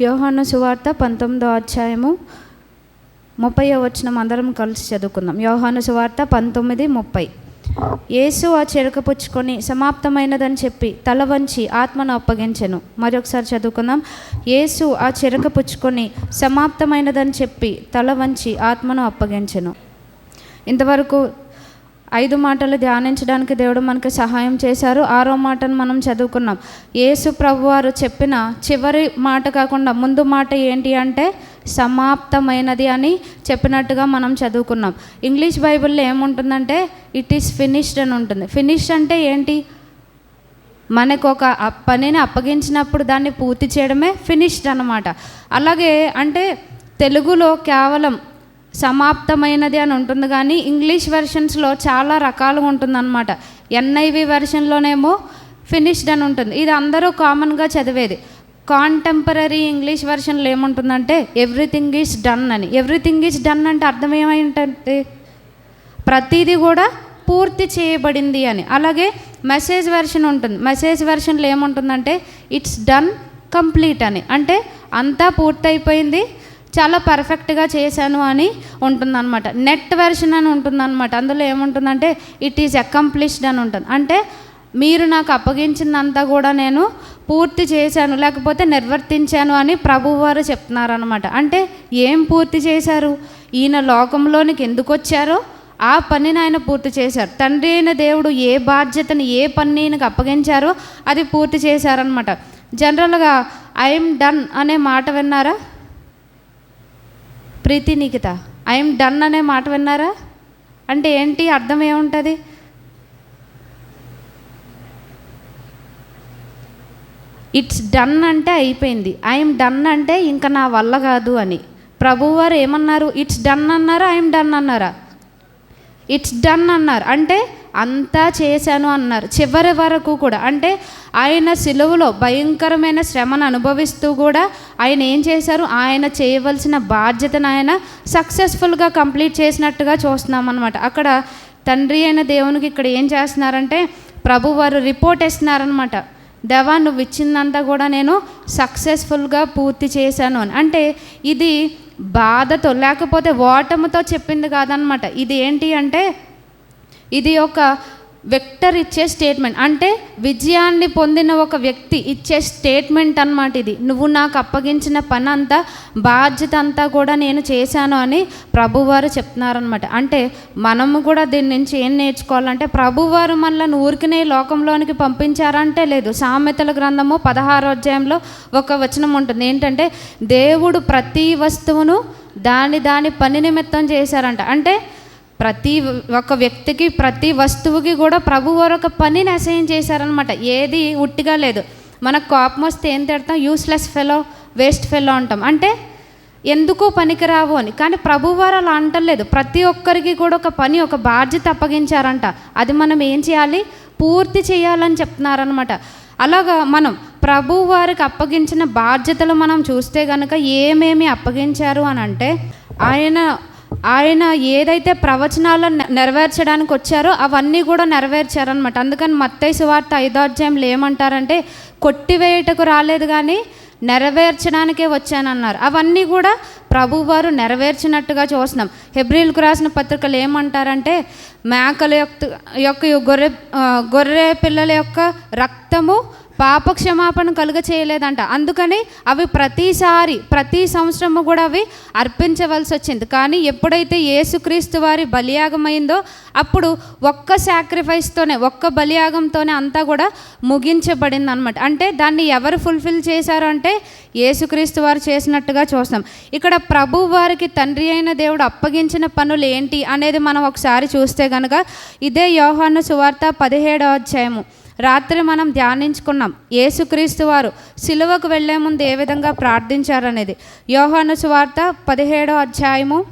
యోహాను సువార్త పంతొమ్మిదో అధ్యాయము ముప్పై వచనం అందరం కలిసి చదువుకుందాం. యోహాను సువార్త పంతొమ్మిది ముప్పై. యేసు ఆ చెరుక పుచ్చుకొని సమాప్తమైనదని చెప్పి తల వంచి ఆత్మను అప్పగించెను. మరొకసారి చదువుకుందాం. యేసు ఆ చెరుక పుచ్చుకొని సమాప్తమైనదని చెప్పి తల వంచి ఆత్మను అప్పగించెను. ఇంతవరకు ఐదు మాటలు ధ్యానించడానికి దేవుడు మనకి సహాయం చేశారు. ఆరో మాటను మనం చదువుకున్నాం. యేసు ప్రభు వారు చెప్పిన చివరి మాట కాకుండా ముందు మాట ఏంటి అంటే సమాప్తమైనది అని చెప్పినట్టుగా మనం చదువుకున్నాం. ఇంగ్లీష్ బైబిల్లో ఏముంటుందంటే ఇట్ ఈస్ ఫినిష్డ్ అని ఉంటుంది. ఫినిష్డ్ అంటే ఏంటి? మనకు ఒక పనిని అప్పగించినప్పుడు దాన్ని పూర్తి చేయడమే ఫినిష్డ్ అన్నమాట. అలాగే అంటే తెలుగులో కేవలం సమాప్తమైనది అని ఉంటుంది. కానీ ఇంగ్లీష్ వెర్షన్స్లో చాలా రకాలుగా ఉంటుందన్నమాట. ఎన్ఐవి వెర్షన్లోనేమో ఫినిష్డ్ అని ఉంటుంది. ఇది అందరూ కామన్గా చదివేది. కాంటెంపరీ ఇంగ్లీష్ వెర్షన్లో ఏముంటుందంటే ఎవ్రీథింగ్ ఈజ్ డన్ అని. ఎవ్రీథింగ్ ఈజ్ డన్ అంటే అర్థం ఏమైంటే ప్రతిదీ కూడా పూర్తి చేయబడింది అని. అలాగే మెసేజ్ వెర్షన్ ఉంటుంది. మెసేజ్ వెర్షన్లో ఏముంటుందంటే ఇట్స్ డన్ కంప్లీట్ అని. అంటే అంతా పూర్తయిపోయింది. చాలా పర్ఫెక్ట్గా చేశాను అని ఉంటుందన్నమాట. నెట్ వెర్షన్ అని ఉంటుందన్నమాట. అందులో ఏముంటుందంటే ఇట్ ఈజ్ అకంప్లిష్డ్ అని ఉంటుంది. అంటే మీరు నాకు అప్పగించినంతా కూడా నేను పూర్తి చేశాను లేకపోతే నిర్వర్తించాను అని ప్రభువారు చెప్తున్నారనమాట అంటే ఏం పూర్తి చేశారు? ఈయన లోకంలోనికి ఎందుకు వచ్చారో ఆ పనిని ఆయన పూర్తి చేశారు. తండ్రి అయిన దేవుడు ఏ బాధ్యతని ఏ పని ఈయనకు అప్పగించారో అది పూర్తి చేశారనమాట జనరల్గా ఐఎమ్ డన్ అనే మాట విన్నారా? ప్రీతి నిఖిత ఐఎమ్ డన్ అనే మాట విన్నారా? అంటే ఏంటి? అర్థం ఏముంటుంది? ఇట్స్ డన్ అంటే అయిపోయింది. ఐఎమ్ డన్ అంటే ఇంకా నా వల్ల కాదు అని. ప్రభువారు ఏమన్నారు? ఇట్స్ డన్ అన్నారా? ఐఎమ్ డన్ అన్నారా? ఇట్స్ డన్ అన్నారు. అంటే అంతా చేశాను అన్నారు. చివరి వరకు కూడా అంటే ఆయన సిలువలో భయంకరమైన శ్రమను అనుభవిస్తూ కూడా ఆయన ఏం చేశారు? ఆయన చేయవలసిన బాధ్యతను ఆయన సక్సెస్ఫుల్గా కంప్లీట్ చేసినట్టుగా చూస్తున్నాం అనమాట అక్కడ తండ్రి అయిన దేవునికి ఇక్కడ ఏం చేస్తున్నారంటే ప్రభు వారు రిపోర్ట్ ఇస్తున్నారనమాట దేవా నువ్వు ఇచ్చిందంతా కూడా నేను సక్సెస్ఫుల్గా పూర్తి చేశాను అని. అంటే ఇది బాధతో లేకపోతే ఓటమితో చెప్పింది కాదనమాట ఇది ఏంటి అంటే ఇది ఒక వెక్టర్ ఇచ్చే స్టేట్మెంట్ అంటే విజయాన్ని పొందిన ఒక వ్యక్తి ఇచ్చే స్టేట్మెంట్ అన్నమాట ఇది. నువ్వు నాకు అప్పగించిన పని అంతా బాధ్యత అంతా కూడా నేను చేశాను అని ప్రభువారు చెప్తున్నారనమాట అంటే మనము కూడా దీని నుంచి ఏం నేర్చుకోవాలంటే ప్రభువారు మనల్ని ఊరికినే లోకంలోనికి పంపించారంటే లేదు. సామెతల గ్రంథము పదహారో అధ్యాయంలో ఒక వచనం ఉంటుంది. ఏంటంటే దేవుడు ప్రతి వస్తువును దాని దాని పని నిమిత్తం చేశారంట. అంటే ప్రతి ఒక వ్యక్తికి ప్రతి వస్తువుకి కూడా ప్రభువారు ఒక పనిని అసహ్యం చేశారనమాట ఏది ఉట్టిగా లేదు. మనకు కోపం వస్తే ఏం తిడతాం? యూస్లెస్ ఫెలో వేస్ట్ ఫెలో అంటాం. అంటే ఎందుకు పనికిరావు అని. కానీ ప్రభువారు అలా అంటలేదు ప్రతి ఒక్కరికి కూడా ఒక పని ఒక బాధ్యత అప్పగించారంట. అది మనం ఏం చేయాలి? పూర్తి చేయాలని చెప్తున్నారనమాట అలాగా మనం ప్రభు వారికి అప్పగించిన బాధ్యతలు మనం చూస్తే కనుక ఏమేమి అప్పగించారు అని అంటే ఆయన ఆయన ఏదైతే ప్రవచనాలను నెరవేర్చడానికి వచ్చారో అవన్నీ కూడా నెరవేర్చారనమాట అందుకని మత్తయ్య సువార్త ఐదోధ్యాయంలో ఏమంటారంటే కొట్టివేయటకు రాలేదు కానీ నెరవేర్చడానికే వచ్చానన్నారు. అవన్నీ కూడా ప్రభువారు నెరవేర్చినట్టుగా చూస్తున్నాం. హెబ్రిల్కు రాసిన పత్రికలు ఏమంటారంటే మేకల యొక్క యొక్క గొర్రె గొర్రె పిల్లల యొక్క రక్తము పాప క్షమాపణ కలుగ చేయలేదంట అందుకని అవి ప్రతిసారి ప్రతి సంవత్సరము కూడా అవి అర్పించవలసి వచ్చింది. కానీ ఎప్పుడైతే యేసుక్రీస్తు వారి బలియాగమైందో అప్పుడు ఒక్క సాక్రిఫైస్తోనే ఒక్క బలియాగంతోనే అంతా కూడా ముగించబడింది అనమాట అంటే దాన్ని ఎవరు ఫుల్ఫిల్ చేశారు అంటే యేసుక్రీస్తు వారు చేసినట్టుగా చూస్తాం. ఇక్కడ ప్రభు వారికి తండ్రి అయిన దేవుడు అప్పగించిన పనులు ఏంటి అనేది మనం ఒకసారి చూస్తే కనుక ఇదే యోహాను సువార్త పదిహేడవ అధ్యాయము. రాత్రి మనం ధ్యానించుకున్నాం. యేసుక్రీస్తు వారు సిలువకు వెళ్ళే ముందు ఏ విధంగా ప్రార్థించారనేది. యోహాను సువార్త పదిహేడో అధ్యాయము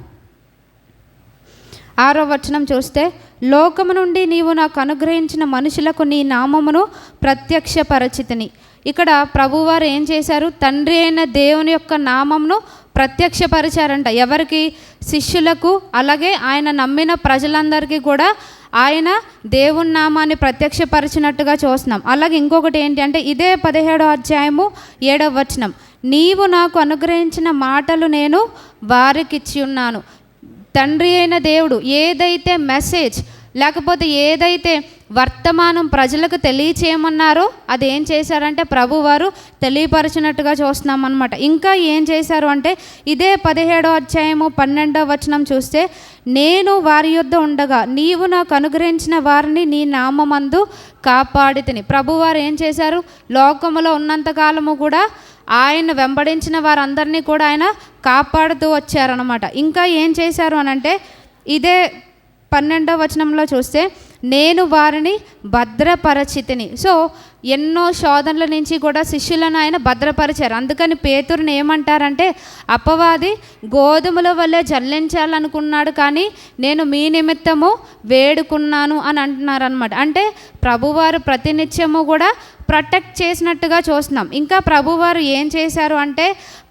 ఆరో వచనం చూస్తే లోకము నుండి నీవు నాకు అనుగ్రహించిన మనుషులకు నీ నామమును ప్రత్యక్షపరచితిని. ఇక్కడ ప్రభువారు ఏం చేశారు? తండ్రి అయిన దేవుని యొక్క నామమును ప్రత్యక్షపరిచారంట. ఎవరికి? శిష్యులకు అలాగే ఆయన నమ్మిన ప్రజలందరికీ కూడా ఆయన దేవుని నామాన్ని ప్రత్యక్షపరిచినట్టుగా చూస్తున్నాం. అలాగే ఇంకొకటి ఏంటి అంటే ఇదే పదిహేడో అధ్యాయము ఏడవ వచనం. నీవు నాకు అనుగ్రహించిన మాటలు నేను వారికి ఇచ్చి ఉన్నాను. తండ్రి అయిన దేవుడు ఏదైతే మెసేజ్ లేకపోతే ఏదైతే వర్తమానం ప్రజలకు తెలియచేయమన్నారో అది ఏం చేశారంటే ప్రభువారు తెలియపరిచినట్టుగా చూస్తున్నాం అనమాట ఇంకా ఏం చేశారు అంటే ఇదే పదిహేడో అధ్యాయము పన్నెండో వచనం చూస్తే నేను వారి యుద్ధ ఉండగా నీవు నాకు అనుగ్రహించిన వారిని నీ నామందు కాపాడి తిని ప్రభువారు ఏం చేశారు? లోకములో ఉన్నంతకాలము కూడా ఆయన వెంబడించిన వారందరినీ కూడా ఆయన కాపాడుతూ వచ్చారనమాట ఇంకా ఏం చేశారు అనంటే ఇదే పన్నెండవ వచనంలో చూస్తే నేను వారిని భద్రపరచితిని. సో ఎన్నో శోధనల నుంచి కూడా శిష్యులను ఆయన భద్రపరిచారు. అందుకని పేతురుని ఏమంటారంటే అపవాది గోధుమల వల్లే జల్లించాలనుకున్నాడు కానీ నేను మీ నిమిత్తము వేడుకున్నాను అని అంటున్నారు అనమాట అంటే ప్రభువారు ప్రతినిత్యము కూడా ప్రొటెక్ట్ చేసినట్టుగా చూస్తున్నాం. ఇంకా ప్రభువారు ఏం చేశారు అంటే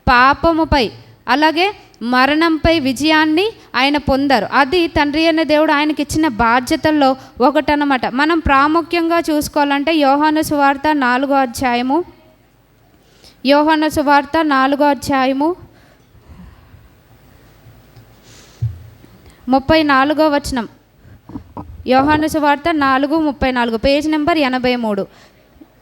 పాపముపై అలాగే మరణంపై విజయాన్ని ఆయన పొందారు. అది తండ్రి అనే దేవుడు ఆయనకి ఇచ్చిన బాధ్యతల్లో ఒకటనమాట మనం ప్రాముఖ్యంగా చూసుకోవాలంటే యోహాను సువార్త నాలుగో అధ్యాయము. యోహాను సువార్త నాలుగో అధ్యాయము. ముప్పై నాలుగో వచనం. యోహాను సువార్త నాలుగు ముప్పై నాలుగు. పేజ్ నెంబర్ ఎనభై మూడు.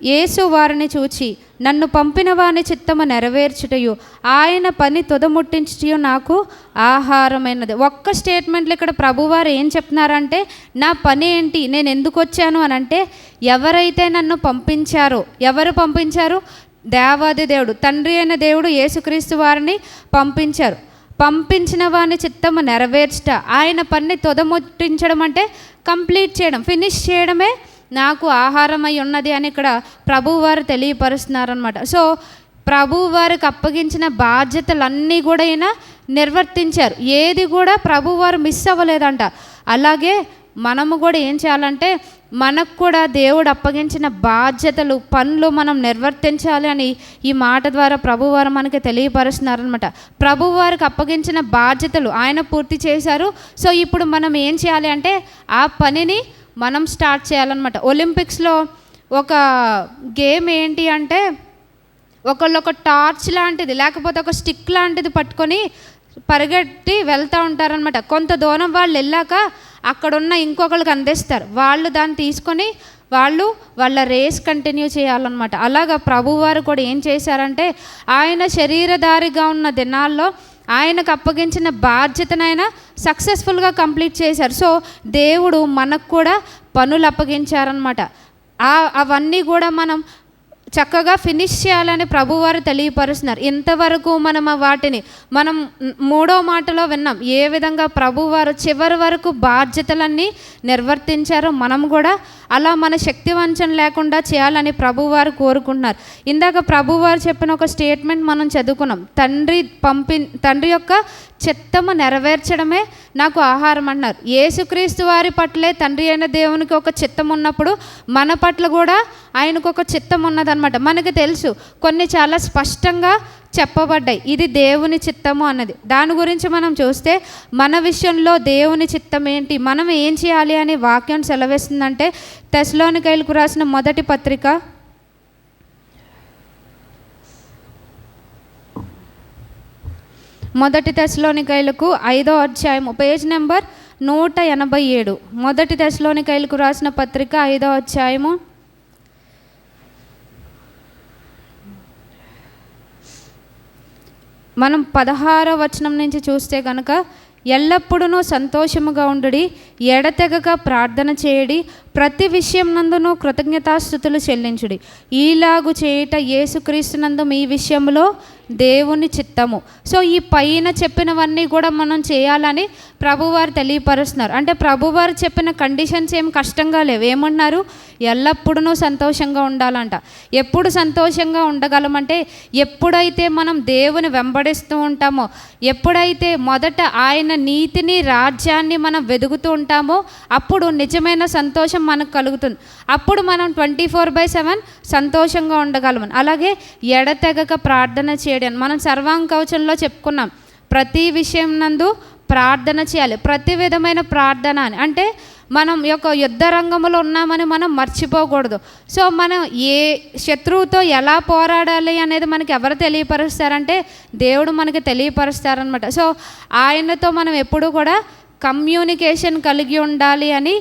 యేసు వారిని చూచి నన్ను పంపిన వాని చిత్తము నెరవేర్చుటయు. ఆయన పని తుదముట్టించుటయు నాకు ఆహారమైనది. ఒక్క స్టేట్మెంట్లో ఇక్కడ ప్రభువారు ఏం చెప్తున్నారంటే నా పని ఏంటి? నేను ఎందుకు వచ్చాను? అని అంటే ఎవరైతే నన్ను పంపించారో ఎవరు పంపించారు? దేవాది దేవుడు తండ్రి అయిన దేవుడు యేసుక్రీస్తు వారిని పంపించారు. పంపించిన వాని చిత్తము నెరవేర్చట. ఆయన పని తొదముట్టించడం అంటే కంప్లీట్ చేయడం ఫినిష్ చేయడమే నాకు ఆహారమై ఉన్నది అని ఇక్కడ ప్రభువారు తెలియపరుస్తున్నారనమాట సో ప్రభువారికి అప్పగించిన బాధ్యతలన్నీ కూడా ఈయన నిర్వర్తించారు. ఏది కూడా ప్రభువారు మిస్ అవ్వలేదంట. అలాగే మనము కూడా ఏం చేయాలంటే మనకు కూడా దేవుడు అప్పగించిన బాధ్యతలు పనులు మనం నిర్వర్తించాలి అని ఈ మాట ద్వారా ప్రభువారు మనకి తెలియపరుస్తున్నారనమాట ప్రభువారికి అప్పగించిన బాధ్యతలు ఆయన పూర్తి చేశారు. సో ఇప్పుడు మనం ఏం చేయాలి అంటే ఆ పనిని మనం స్టార్ట్ చేయాలన్నమాట. ఒలింపిక్స్లో ఒక గేమ్ ఏంటి అంటే ఒకళ్ళు ఒక టార్చ్ లాంటిది లేకపోతే ఒక స్టిక్ లాంటిది పట్టుకొని పరిగెట్టి వెళ్తూ ఉంటారనమాట కొంత దూరం వాళ్ళు వెళ్ళాక అక్కడున్న ఇంకొకరికి అందిస్తారు. వాళ్ళు దాన్ని తీసుకొని వాళ్ళు వాళ్ళ రేస్ కంటిన్యూ చేయాలన్నమాట. అలాగా ప్రభువారు కూడా ఏం చేశారంటే ఆయన శరీరధారిగా ఉన్న దినాల్లో ఆయనకు అప్పగించిన బాధ్యతనైనా సక్సెస్ఫుల్గా కంప్లీట్ చేశారు. సో దేవుడు మనకు కూడా పనులు అప్పగించారనమాట అవన్నీ కూడా మనం చక్కగా ఫినిష్ చేయాలని ప్రభువారు తెలియపరుస్తున్నారు. ఇంతవరకు మనం ఆ వాటిని మనం మూడో మాటలో విన్నాం ఏ విధంగా ప్రభువారు చివరి వరకు బాధ్యతలన్నీ నిర్వర్తించారో మనం కూడా అలా మన శక్తి వంచన లేకుండా చేయాలని ప్రభువారు కోరుకుంటున్నారు. ఇందాక ప్రభువారు చెప్పిన ఒక స్టేట్మెంట్ మనం చదువుకున్నాం. తండ్రి పంపి తండ్రి యొక్క చిత్తము నెరవేర్చడమే నాకు ఆహారం అన్నారు యేసుక్రీస్తు వారి పట్లే తండ్రి అయిన దేవునికి ఒక చిత్తం ఉన్నప్పుడు మన పట్ల కూడా ఆయనకు ఒక చిత్తం ఉన్నదనమాట మనకు తెలుసు కొన్ని చాలా స్పష్టంగా చెప్పబడ్డాయి. ఇది దేవుని చిత్తము అన్నది. దాని గురించి మనం చూస్తే మన విషయంలో దేవుని చిత్తం ఏంటి మనం ఏం చేయాలి అని వాక్యం సెలవిస్తుందంటే తెస్లోనికైలకు రాసిన మొదటి పత్రిక మొదటి దశలోనికైలకు ఐదో అధ్యాయము పేజ్ నెంబర్ నూట ఎనభై ఏడు. మొదటి దశలోనికైలకు రాసిన పత్రిక ఐదో అధ్యాయము. మనం పదహారో వచనం నుంచి చూస్తే కనుక ఎల్లప్పుడూ సంతోషముగా ఉండుడి ఎడతెగక ప్రార్థన చేయడి ప్రతి విషయం నందును కృతజ్ఞతాస్థుతులు చెల్లించుడి. ఈలాగు చేయుట యేసుక్రీస్తునందు మీ విషయంలో దేవుని చిత్తము. సో ఈ పైన చెప్పినవన్నీ కూడా మనం చేయాలని ప్రభువారు తెలియపరుస్తున్నారు. అంటే ప్రభువారు చెప్పిన కండిషన్స్ ఏం కష్టంగా లేవు. ఏమన్నారు? ఎల్లప్పుడూ సంతోషంగా ఉండాలంట. ఎప్పుడు సంతోషంగా ఉండగలమంటే ఎప్పుడైతే మనం దేవుని వెంబడిస్తూ ఉంటామో ఎప్పుడైతే మొదట ఆయన నీతిని రాజ్యాన్ని మనం వెదుగుతూ ఉంటామో అప్పుడు నిజమైన సంతోషం మనకు కలుగుతుంది. అప్పుడు మనం ట్వంటీ ఫోర్ బై సెవెన్ సంతోషంగా ఉండగలమని అలాగే ఎడతెగక ప్రార్థన చేయడం మనం సర్వాంకవచంలో చెప్పుకున్నాం. ప్రతి విషయం నందు ప్రార్థన చేయాలి. ప్రతి విధమైన ప్రార్థన అని. అంటే మనం యొక్క యుద్ధ రంగంలో ఉన్నామని మనం మర్చిపోకూడదు. సో మనం ఏ శత్రువుతో ఎలా పోరాడాలి అనేది మనకి ఎవరు తెలియపరుస్తారంటే దేవుడు మనకి తెలియపరుస్తారనమాట సో ఆయనతో మనం ఎప్పుడు కూడా కమ్యూనికేషన్ కలిగి ఉండాలి అని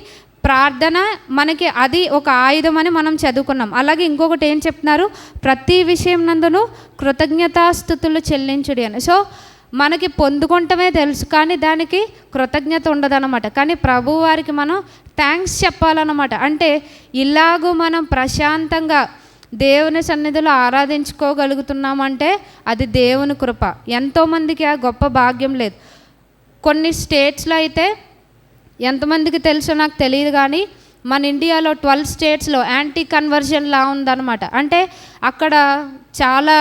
ప్రార్థన మనకి అది ఒక ఆయుధం అని మనం చదువుకున్నాం. అలాగే ఇంకొకటి ఏం చెప్తున్నారు? ప్రతి విషయం నందును కృతజ్ఞతాస్థుతులు చెల్లించుడి అని. సో మనకి పొందుకుంటమే తెలుసు కానీ దానికి కృతజ్ఞత ఉండదన్నమాట. కానీ ప్రభు వారికి మనం థ్యాంక్స్ చెప్పాలన్నమాట. అంటే ఇలాగూ మనం ప్రశాంతంగా దేవుని సన్నిధిలో ఆరాధించుకోగలుగుతున్నామంటే అది దేవుని కృప. ఎంతోమందికి ఆ గొప్ప భాగ్యం లేదు. కొన్ని స్టేట్స్లో అయితే ఎంతమందికి తెలుసో నాకు తెలియదు కానీ మన ఇండియాలో ట్వెల్వ్ స్టేట్స్లో యాంటీ కన్వర్షన్ లా ఉందన్నమాట. అంటే అక్కడ చాలా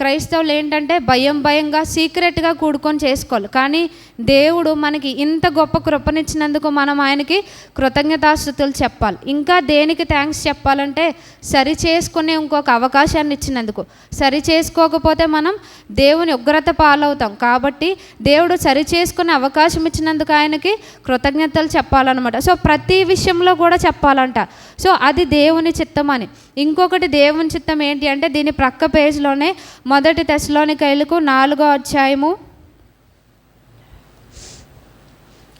క్రైస్తవులు ఏంటంటే భయం భయంగా సీక్రెట్గా కూడుకొని చేసుకోవాలి. కానీ దేవుడు మనకి ఇంత గొప్ప కృపనిచ్చినందుకు మనం ఆయనకి కృతజ్ఞతాస్థుతులు చెప్పాలి. ఇంకా దేనికి థ్యాంక్స్ చెప్పాలంటే సరి చేసుకునే ఇంకొక అవకాశాన్ని ఇచ్చినందుకు. సరి చేసుకోకపోతే మనం దేవుని ఉగ్రత పాలవుతాం. కాబట్టి దేవుడు సరి చేసుకునే అవకాశం ఇచ్చినందుకు ఆయనకి కృతజ్ఞతలు చెప్పాలన్నమాట. సో ప్రతి విషయంలో కూడా చెప్పాలంట. సో అది దేవుని చిత్తం అని. ఇంకొకటి దేవుని చిత్తం ఏంటి అంటే దీని ప్రక్క పేజ్లోనే మొదటి తెశలోనికైలకు నాలుగో అధ్యాయము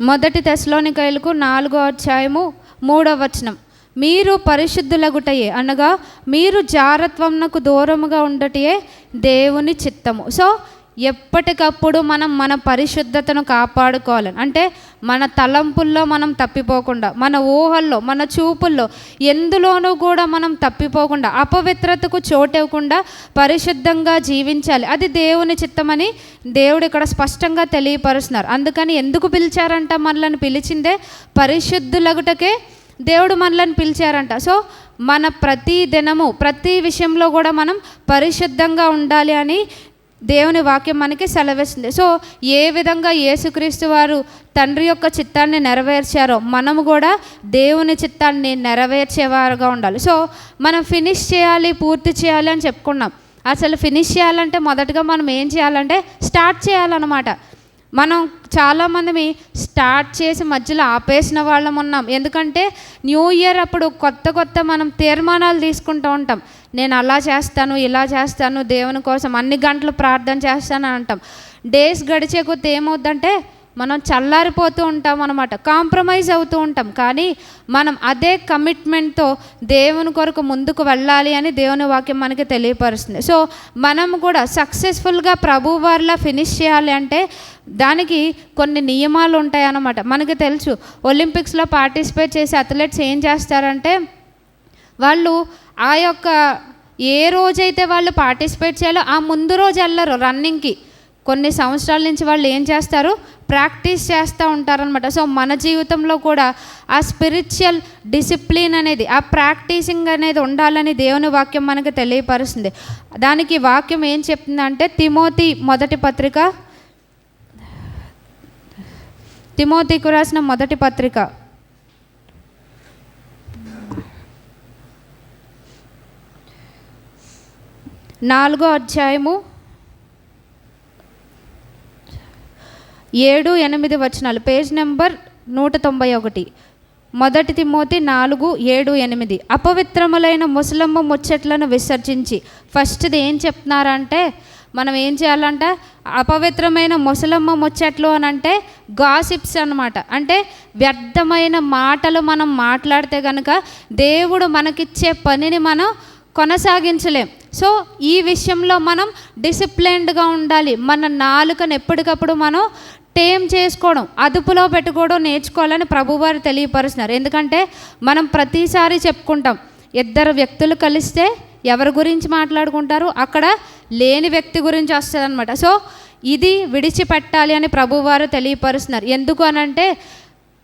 మొదటి తెశలోనికాయలకు నాలుగో అధ్యాయము మూడవ వచనం. మీరు పరిశుద్ధులగుటయే అనగా మీరు జారత్వంనకు దూరముగా ఉండటయే దేవుని చిత్తము. సో ఎప్పటికప్పుడు మనం మన పరిశుద్ధతను కాపాడుకోవాలని. అంటే మన తలంపుల్లో మనం తప్పిపోకుండా మన ఊహల్లో మన చూపుల్లో ఎందులోనూ కూడా మనం తప్పిపోకుండా అపవిత్రతకు చోటివ్వకుండా పరిశుద్ధంగా జీవించాలి. అది దేవుని చిత్తమని దేవుడు ఇక్కడ స్పష్టంగా తెలియపరుస్తున్నారు. అందుకని ఎందుకు పిలిచారంట మనల్ని పిలిచిందే? పరిశుద్ధులగుటకే దేవుడు మనల్ని పిలిచారంట. సో మన ప్రతి దినము ప్రతి విషయంలో కూడా మనం పరిశుద్ధంగా ఉండాలి అని దేవుని వాక్యం మనకి సెలవిస్తుంది. సో ఏ విధంగా యేసుక్రీస్తు వారు తండ్రి యొక్క చిత్తాన్ని నెరవేర్చారో మనము కూడా దేవుని చిత్తాన్ని నెరవేర్చేవారుగా ఉండాలి. సో మనం ఫినిష్ చేయాలి పూర్తి చేయాలి అని చెప్పుకున్నాం. అసలు ఫినిష్ చేయాలంటే మొదటగా మనం ఏం చేయాలంటే స్టార్ట్ చేయాలన్నమాట. మనం చాలామంది స్టార్ట్ చేసి మధ్యలో ఆపేసిన వాళ్ళం ఉన్నాం. ఎందుకంటే న్యూ ఇయర్ అప్పుడు కొత్త కొత్త మనం తీర్మానాలు తీసుకుంటూ ఉంటాం. నేను అలా చేస్తాను ఇలా చేస్తాను దేవుని కోసం అన్ని గంటలు ప్రార్థన చేస్తాను అంటాం. డేస్ గడిచే కొద్ది ఏమవుద్దంటే మనం చల్లారిపోతూ ఉంటాం అనమాట కాంప్రమైజ్ అవుతూ ఉంటాం. కానీ మనం అదే కమిట్మెంట్తో దేవుని కొరకు ముందుకు వెళ్ళాలి అని దేవుని వాక్యం మనకి తెలియపరుస్తుంది. సో మనం కూడా సక్సెస్ఫుల్గా ప్రభు వారిలా ఫినిష్ చేయాలి అంటే దానికి కొన్ని నియమాలు ఉంటాయన్నమాట. మనకి తెలుసు ఒలింపిక్స్లో పార్టిసిపేట్ చేసే అథ్లెట్స్ ఏం చేస్తారంటే వాళ్ళు ఆ యొక్క ఏ రోజైతే వాళ్ళు పార్టిసిపేట్ చేయాలో ఆ ముందు రోజు వెళ్ళరు రన్నింగ్కి. కొన్ని సంవత్సరాల నుంచి వాళ్ళు ఏం చేస్తారు? ప్రాక్టీస్ చేస్తూ ఉంటారనమాట సో మన జీవితంలో కూడా ఆ స్పిరిచువల్ డిసిప్లిన్ అనేది ఆ ప్రాక్టీసింగ్ అనేది ఉండాలని దేవుని వాక్యం మనకు తెలియపరుస్తుంది. దానికి వాక్యం ఏం చెప్తుందంటే తిమోతి మొదటి పత్రిక తిమోతికు రాసిన మొదటి పత్రిక. నాలుగో అధ్యాయము ఏడు ఎనిమిది వచనాలు. పేజ్ నెంబర్ నూట తొంభై ఒకటి. మొదటి తిమోతి నాలుగు ఏడు ఎనిమిది. అపవిత్రములైన ముసలమ్మ ముచ్చట్లను విసర్జించి ఫస్ట్ది ఏం చెప్తున్నారంటే మనం ఏం చేయాలంటే? అపవిత్రమైన ముసలమ్మ ముచ్చట్లు అని అంటే గాసిప్స్ అనమాట అంటే వ్యర్థమైన మాటలు మనం మాట్లాడితే కనుక దేవుడు మనకిచ్చే పనిని మనం కొనసాగించలేం. సో ఈ విషయంలో మనం డిసిప్లైన్డ్గా ఉండాలి. మన నాలుకను ఎప్పటికప్పుడు మనం టేమ్ చేసుకోవడం అదుపులో పెట్టుకోవడం నేర్చుకోవాలని ప్రభువారు తెలియపరుస్తున్నారు. ఎందుకంటే మనం ప్రతిసారి చెప్పుకుంటాం ఇద్దరు వ్యక్తులు కలిస్తే ఎవరి గురించి మాట్లాడుకుంటారు? అక్కడ లేని వ్యక్తి గురించి వస్తుంది అనమాట సో ఇది విడిచిపెట్టాలి అని ప్రభువారు తెలియపరుస్తున్నారు. ఎందుకు అనంటే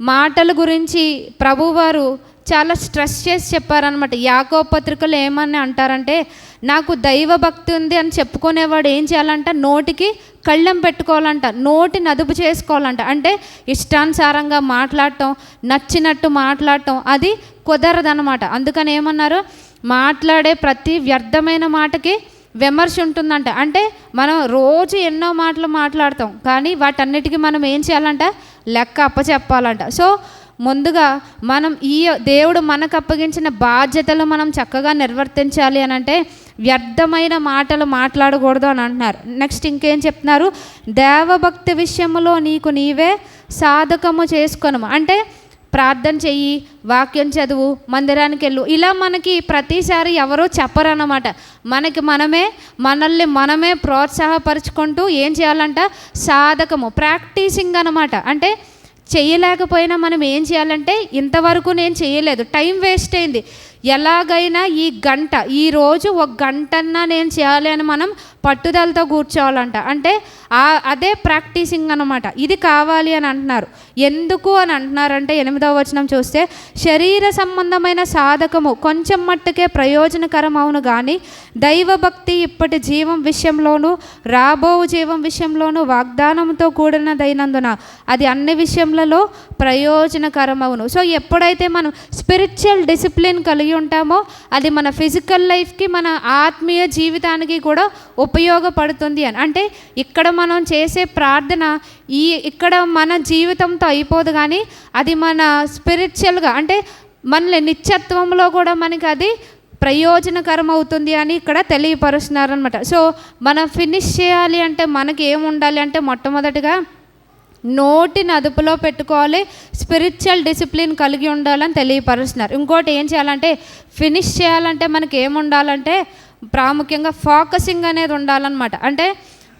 మాటల గురించి ప్రభువారు చాలా స్ట్రెస్ చేసి చెప్పారనమాట యాకో పత్రికలు ఏమని అంటారంటే నాకు దైవ భక్తి ఉంది అని చెప్పుకునేవాడు ఏం చేయాలంట? నోటికి కళ్ళెం పెట్టుకోవాలంట నోటిని అదుపు చేసుకోవాలంట. అంటే ఇష్టానుసారంగా మాట్లాడటం నచ్చినట్టు మాట్లాడటం అది కుదరదనమాట అందుకని ఏమన్నారు? మాట్లాడే ప్రతి వ్యర్థమైన మాటకి విమర్శ ఉంటుందంట. అంటే మనం రోజు ఎన్నో మాటలు మాట్లాడతాం. కానీ వాటన్నిటికీ మనం ఏం చేయాలంట? లెక్క అప్పచెప్పాలంట. సో ముందుగా మనం ఈ దేవుడు మనకు అప్పగించిన బాధ్యతలు మనం చక్కగా నిర్వర్తించాలి అని అంటే వ్యర్థమైన మాటలు మాట్లాడకూడదు అని అంటున్నారు. నెక్స్ట్ ఇంకేం చెప్తున్నారు? దేవభక్తి విషయంలో నీకు నీవే సాధకము చేసుకోను అంటే ప్రార్థన చెయ్యి వాక్యం చదువు మందిరానికి వెళ్ళు. ఇలా మనకి ప్రతిసారి ఎవరో చెప్పరన్నమాట. మనకి మనమే మనల్ని మనమే ప్రోత్సాహపరుచుకుంటూ ఏం చేయాలంట? సాధకము ప్రాక్టీసింగ్ అనమాట అంటే చేయలేకపోయినా మనం ఏం చేయాలంటే ఇంతవరకు నేను చేయలేదు టైం వేస్ట్ అయింది. ఎలాగైనా ఈ గంట ఈ రోజు ఒక గంటన్నా నేను చేయాలి అని మనం పట్టుదలతో కూర్చోవాలంట. అంటే ఆ అదే ప్రాక్టీసింగ్ అనమాట ఇది కావాలి అని అంటున్నారు. ఎందుకు అని అంటున్నారంటే ఎనిమిదవ వచనం చూస్తే శరీర సంబంధమైన సాధకము కొంచెం మట్టుకే ప్రయోజనకరం అవును కానీ దైవభక్తి ఇప్పటి జీవం విషయంలోనూ రాబో జీవం విషయంలోనూ వాగ్దానంతో కూడినదైనందున అది అన్ని విషయములలో ప్రయోజనకరమవును సో ఎప్పుడైతే మనం స్పిరిచువల్ డిసిప్లిన్ కలిగి ఉంటామో అది మన ఫిజికల్ లైఫ్కి మన ఆత్మీయ జీవితానికి కూడా ఉపయోగపడుతుంది అని. అంటే ఇక్కడ మనం చేసే ప్రార్థన ఈ ఇక్కడ మన జీవితంతో అయిపోదు కానీ అది మన స్పిరిచువల్గా అంటే మన నిత్యత్వంలో కూడా మనకి అది ప్రయోజనకరం అవుతుంది అని ఇక్కడ తెలియపరుస్తున్నారు అనమాట సో మనం ఫినిష్ చేయాలి అంటే మనకి ఏం ఉండాలి అంటే మొట్టమొదటిగా నోటిని అదుపులో పెట్టుకోవాలి స్పిరిచువల్ డిసిప్లిన్ కలిగి ఉండాలని తెలియపరుస్తున్నారు. ఇంకోటి ఏం చేయాలంటే ఫినిష్ చేయాలంటే మనకి ఏముండాలంటే ప్రాముఖ్యంగా ఫోకసింగ్ అనేది ఉండాలన్నమాట. అంటే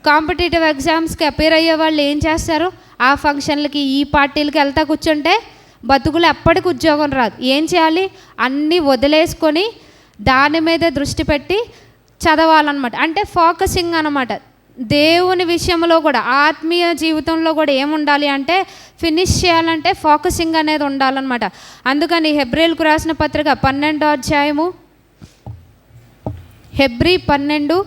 కాంపిటేటివ్ ఎగ్జామ్స్కి అపేర్ అయ్యే వాళ్ళు ఏం చేస్తారు? ఆ ఫంక్షన్లకి ఈ పార్టీలకి వెళ్తా కూర్చుంటే బతుకులు ఎప్పటికి ఉద్యోగం రాదు. ఏం చేయాలి? అన్నీ వదిలేసుకొని దాని మీద దృష్టి పెట్టి చదవాలన్నమాట. అంటే ఫోకసింగ్ అనమాట దేవుని విషయంలో కూడా ఆత్మీయ జీవితంలో కూడా ఏముండాలి అంటే ఫినిష్ చేయాలంటే ఫోకసింగ్ అనేది ఉండాలన్నమాట. అందుకని హెబ్రిల్కు రాసిన పత్రిక పన్నెండో అధ్యాయము. హెబ్రి పన్నెండు.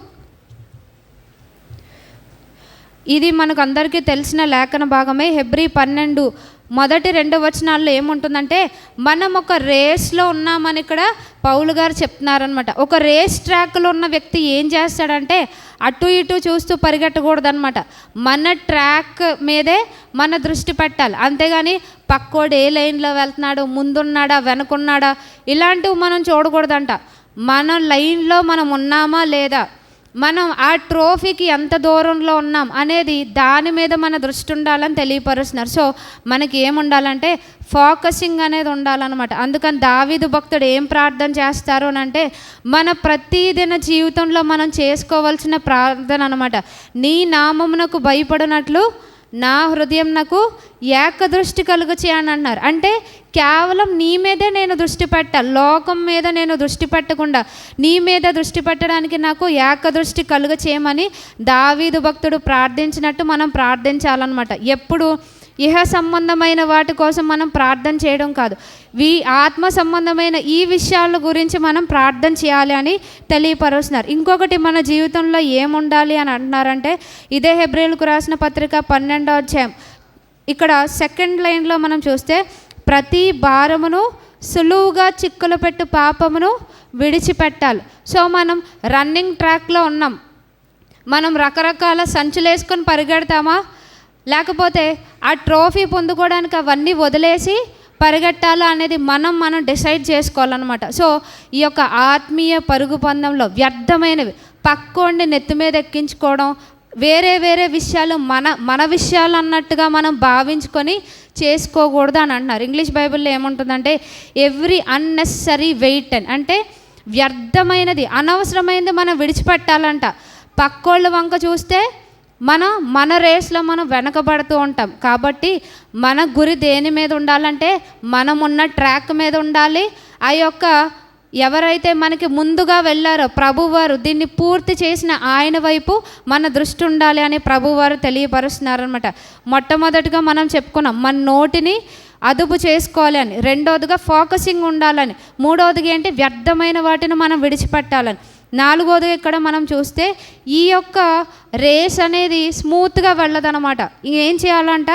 ఇది మనకు అందరికీ తెలిసిన లేఖన భాగమే. హెబ్రి పన్నెండు మొదటి రెండు వచనాల్లో ఏముంటుందంటే మనం ఒక రేస్లో ఉన్నామని ఇక్కడ పౌలు గారు చెప్తున్నారనమాట ఒక రేస్ ట్రాక్లో ఉన్న వ్యక్తి ఏం చేస్తాడంటే అటు ఇటు చూస్తూ పరిగెట్టకూడదనమాట మన ట్రాక్ మీదే మన దృష్టి పెట్టాలి. అంతేగాని పక్కోడు ఏ లైన్లో వెళ్తున్నాడు ముందున్నాడా వెనకున్నాడా ఇలాంటివి మనం చూడకూడదంట. మన లైన్లో మనం ఉన్నామా లేదా మనం ఆ ట్రోఫీకి ఎంత దూరంలో ఉన్నాం అనేది దాని మీద మన దృష్టి ఉండాలని తెలియపరుస్తున్నారు. సో మనకి ఏముండాలంటే ఫోకసింగ్ అనేది ఉండాలన్నమాట. అందుకని దావీదు భక్తుడు ఏం ప్రార్థన చేస్తారు అని అంటే మన ప్రతిదిన జీవితంలో మనం చేసుకోవాల్సిన ప్రార్థన అనమాట నీ నామమునకు భయపడినట్లు నా హృదయం నాకు ఏక దృష్టి కలుగుచి అని అన్నారు. అంటే కేవలం నీ మీదే నేను దృష్టి పెట్ట లోకం మీద నేను దృష్టి పెట్టకుండా నీ మీద దృష్టి పెట్టడానికి నాకు ఏక దృష్టి కలుగ చేయమని దావీదు భక్తుడు ప్రార్థించినట్టు మనం ప్రార్థించాలన్నమాట. ఎప్పుడు ఇహ సంబంధమైన వాటి కోసం మనం ప్రార్థన చేయడం కాదు. వీ ఆత్మ సంబంధమైన ఈ విషయాల గురించి మనం ప్రార్థన చేయాలి అని తెలియపరుస్తున్నారు. ఇంకొకటి మన జీవితంలో ఏముండాలి అని అంటున్నారంటే ఇదే హెబ్రిల్కు రాసిన పత్రిక పన్నెండో అధ్యాయం. ఇక్కడ సెకండ్ లైన్లో మనం చూస్తే ప్రతి భారమును సులువుగా చిక్కులు పెట్టు పాపమును విడిచిపెట్టాలి. సో మనం రన్నింగ్ ట్రాక్లో ఉన్నాం. మనం రకరకాల సంచులు వేసుకొని పరిగెడతామా? లేకపోతే ఆ ట్రోఫీ పొందుకోవడానికి అవన్నీ వదిలేసి పరిగెట్టాలా అనేది మనం మనం డిసైడ్ చేసుకోవాలన్నమాట. సో ఈ యొక్క ఆత్మీయ పరుగు పందంలో వ్యర్థమైనవి పక్కోండి నెత్తి మీద ఎక్కించుకోవడం వేరే వేరే విషయాలు మన మన విషయాలు అన్నట్టుగా మనం భావించుకొని చేసుకోకూడదు అని అంటున్నారు. ఇంగ్లీష్ బైబిల్లో ఏముంటుందంటే ఎవ్రీ అన్నెసరీ వెయిట్ అని. అంటే వ్యర్థమైనది అనవసరమైనది మనం విడిచిపెట్టాలంట. పక్కోళ్ళ వంక చూస్తే మనం మన రేస్లో మనం వెనకబడుతూ ఉంటాం. కాబట్టి మన గురి దేని మీద ఉండాలంటే మనం ఉన్న ట్రాక్ మీద ఉండాలి. ఆ యొక్క ఎవరైతే మనకి ముందుగా వెళ్ళారో ప్రభువారు దీన్ని పూర్తి చేసిన ఆయన వైపు మన దృష్టి ఉండాలి అని ప్రభువారు తెలియపరుస్తున్నారనమాట మొట్టమొదటిగా మనం చెప్పుకున్నాం మన నోటిని అదుపు చేసుకోవాలి అని రెండవదిగా ఫోకసింగ్ ఉండాలని మూడవదిగా ఏంటి వ్యర్థమైన వాటిని మనం విడిచిపెట్టాలని. నాలుగోది ఇక్కడ మనం చూస్తే ఈ యొక్క రేస్ అనేది స్మూత్గా వెళ్ళదనమాట ఏం చేయాలంట?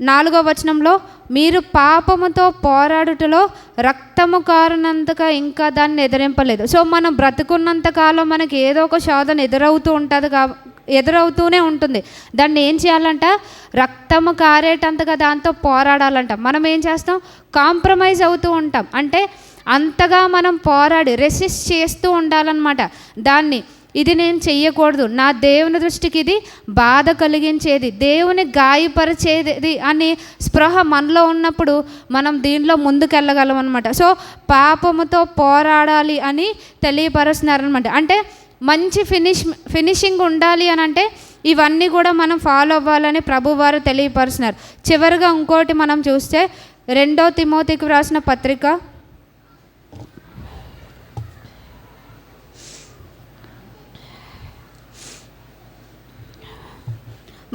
నాలుగో వచనంలో మీరు పాపముతో పోరాడుటలో రక్తము కారణంతగా ఇంకా దాన్ని ఎదిరింపలేదు. సో మనం బ్రతుకున్నంత కాలం మనకి ఏదో ఒక శోధన ఎదురవుతూ ఉంటుంది కా ఎదురవుతూనే ఉంటుంది. దాన్ని ఏం చేయాలంట? రక్తము కారేటంతగా దాంతో పోరాడాలంట. మనం ఏం చేస్తాం? కాంప్రమైజ్ అవుతూ ఉంటాం. అంటే అంతగా మనం పోరాడి రెసిస్ట్ చేస్తూ ఉండాలన్నమాట. దాన్ని ఇది నేను చెయ్యకూడదు. నా దేవుని దృష్టికి ఇది బాధ కలిగించేది. దేవుని గాయపరిచేది అని స్పృహ మనలో ఉన్నప్పుడు మనం దీనిలో ముందుకెళ్ళగలం అనమాట సో పాపముతో పోరాడాలి అని తెలియపరుస్తున్నారనమాట అంటే మంచి ఫినిష్ ఫినిషింగ్ ఉండాలి అని అంటే ఇవన్నీ కూడా మనం ఫాలో అవ్వాలని ప్రభువారు తెలియపరుస్తున్నారు. చివరిగా ఇంకోటి మనం చూస్తే రెండో తిమోతికి వ్రాసిన పత్రిక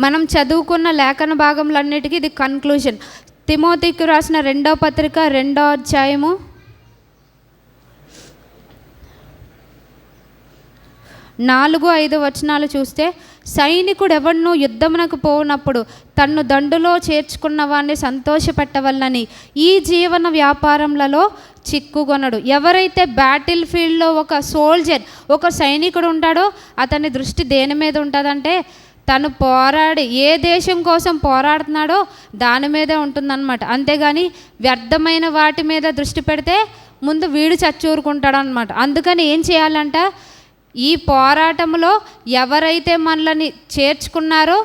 మనం చదువుకున్న లేఖన భాగంలన్నిటికీ ఇది కన్క్లూజన్ తిమోతికి రాసిన రెండో పత్రిక రెండో అధ్యాయము. నాలుగు ఐదు వచనాలు చూస్తే సైనికుడు ఎవరినూ యుద్ధమునకు పోనప్పుడు తన్ను దండులో చేర్చుకున్న వాడిని సంతోషపెట్టవల్లని ఈ జీవన వ్యాపారములలో చిక్కుకొనడు. ఎవరైతే బ్యాటిల్ ఫీల్డ్లో ఒక సోల్జర్ ఒక సైనికుడు ఉంటాడో అతని దృష్టి దేని మీద ఉంటుందంటే తను పోరాడి ఏ దేశం కోసం పోరాడుతున్నాడో దాని మీదే ఉంటుందన్నమాట. అంతేగాని వ్యర్థమైన వాటి మీద దృష్టి పెడితే ముందు వీడు చచ్చూరుకుంటాడు అనమాట అందుకని ఏం చేయాలంట? ఈ పోరాటంలో ఎవరైతే మనల్ని చేర్చుకున్నారో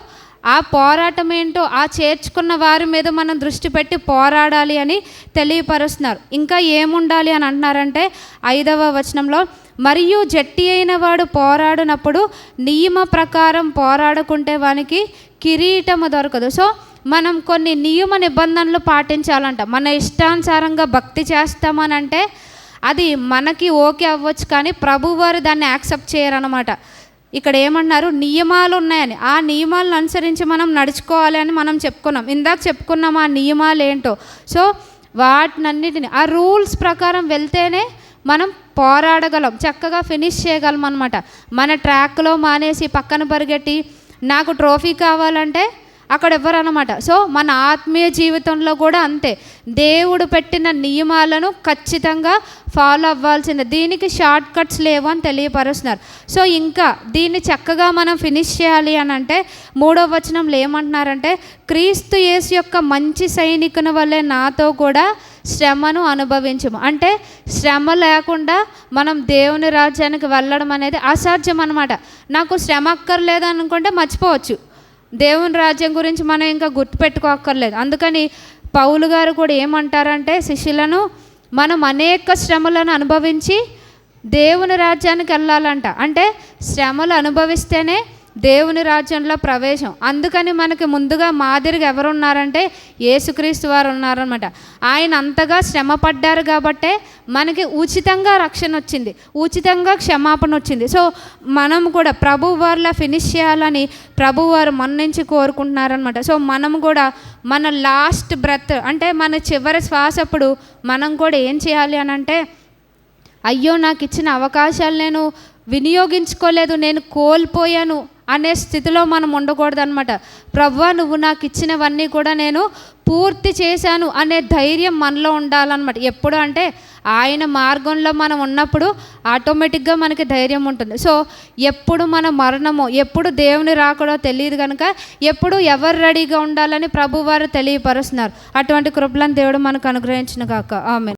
ఆ పోరాటం ఏంటో ఆ చేర్చుకున్న వారి మీద మనం దృష్టి పెట్టి పోరాడాలి అని తెలియపరుస్తున్నారు. ఇంకా ఏముండాలి అని అంటున్నారంటే ఐదవ వచనంలో మరియు జట్టి అయిన వాడు పోరాడినప్పుడు నియమ ప్రకారం పోరాడుకుంటే వానికి కిరీటము దొరకదు. సో మనం కొన్ని నియమ నిబంధనలు పాటించాలంట. మన ఇష్టానుసారంగా భక్తి చేస్తామనంటే అది మనకి ఓకే అవ్వచ్చు కానీ ప్రభువారు దాన్ని యాక్సెప్ట్ చేయరనమాట ఇక్కడ ఏమన్నారు? నియమాలు ఉన్నాయని ఆ నియమాలను అనుసరించి మనం నడుచుకోవాలి అని మనం చెప్పుకున్నాం. ఇందాక చెప్పుకున్నాం ఆ నియమాలు ఏంటో సో వాటినన్నిటిని ఆ రూల్స్ ప్రకారం వెళ్తేనే మనం పోరాడగలం. చక్కగా ఫినిష్ చేయగలం అనమాట మన ట్రాక్లో మానేసి పక్కన పరిగెట్టి నాకు ట్రోఫీ కావాలంటే అక్కడ అనమాట సో మన ఆత్మీయ జీవితంలో కూడా అంతే. దేవుడు పెట్టిన నియమాలను ఖచ్చితంగా ఫాలో అవ్వాల్సిందే. దీనికి షార్ట్ కట్స్ లేవు అని తెలియపరుస్తున్నారు. సో ఇంకా దీన్ని చక్కగా మనం ఫినిష్ చేయాలి అని అంటే మూడో వచనంలో ఏమంటున్నారంటే క్రీస్తు యేసు యొక్క మంచి సైనికుని వల్లే నాతో కూడా శ్రమను అనుభవించము. అంటే శ్రమ లేకుండా మనం దేవుని రాజ్యానికి వెళ్ళడం అనేది అసాధ్యం అనమాట నాకు శ్రమ అక్కర్లేదు అనుకుంటే మర్చిపోవచ్చు. దేవుని రాజ్యం గురించి మనం ఇంకా గుర్తుపెట్టుకోక్కర్లేదు. అందుకని పౌలు గారు కూడా ఏమంటారంటే శిష్యులను మనం అనేక శ్రమలను అనుభవించి దేవుని రాజ్యానికి వెళ్ళాలంట. అంటే శ్రమలు అనుభవిస్తేనే దేవుని రాజ్యంలో ప్రవేశం. అందుకని మనకి ముందుగా మాదిరిగా ఎవరున్నారంటే యేసుక్రీస్తు వారు ఉన్నారనమాట ఆయన అంతగా శ్రమ పడ్డారు కాబట్టే మనకి ఉచితంగా రక్షణ వచ్చింది. ఉచితంగా క్షమాపణ వచ్చింది. సో మనం కూడా ప్రభు వారిలా ఫినిష్ చేయాలని ప్రభు వారు మన నుంచి కోరుకుంటున్నారనమాట సో మనం కూడా మన లాస్ట్ బ్రెత్ అంటే మన చివరి శ్వాసప్పుడు మనం కూడా ఏం చేయాలి అని అంటే అయ్యో నాకు ఇచ్చిన అవకాశాలు నేను వినియోగించుకోలేదు నేను కోల్పోయాను అనే స్థితిలో మనం ఉండకూడదనమాట ప్రవ్వా నువ్వు నాకు ఇచ్చినవన్నీ కూడా నేను పూర్తి చేశాను అనే ధైర్యం మనలో ఉండాలన్నమాట. ఎప్పుడు అంటే ఆయన మార్గంలో మనం ఉన్నప్పుడు ఆటోమేటిక్గా మనకి ధైర్యం ఉంటుంది. సో ఎప్పుడు మన మరణమో ఎప్పుడు దేవుని రాకడో తెలియదు కనుక ఎప్పుడు ఎవరు రెడీగా ఉండాలని ప్రభువారు తెలియపరుస్తున్నారు. అటువంటి కృపలను దేవుడు మనకు అనుగ్రహించిన కాక ఆమె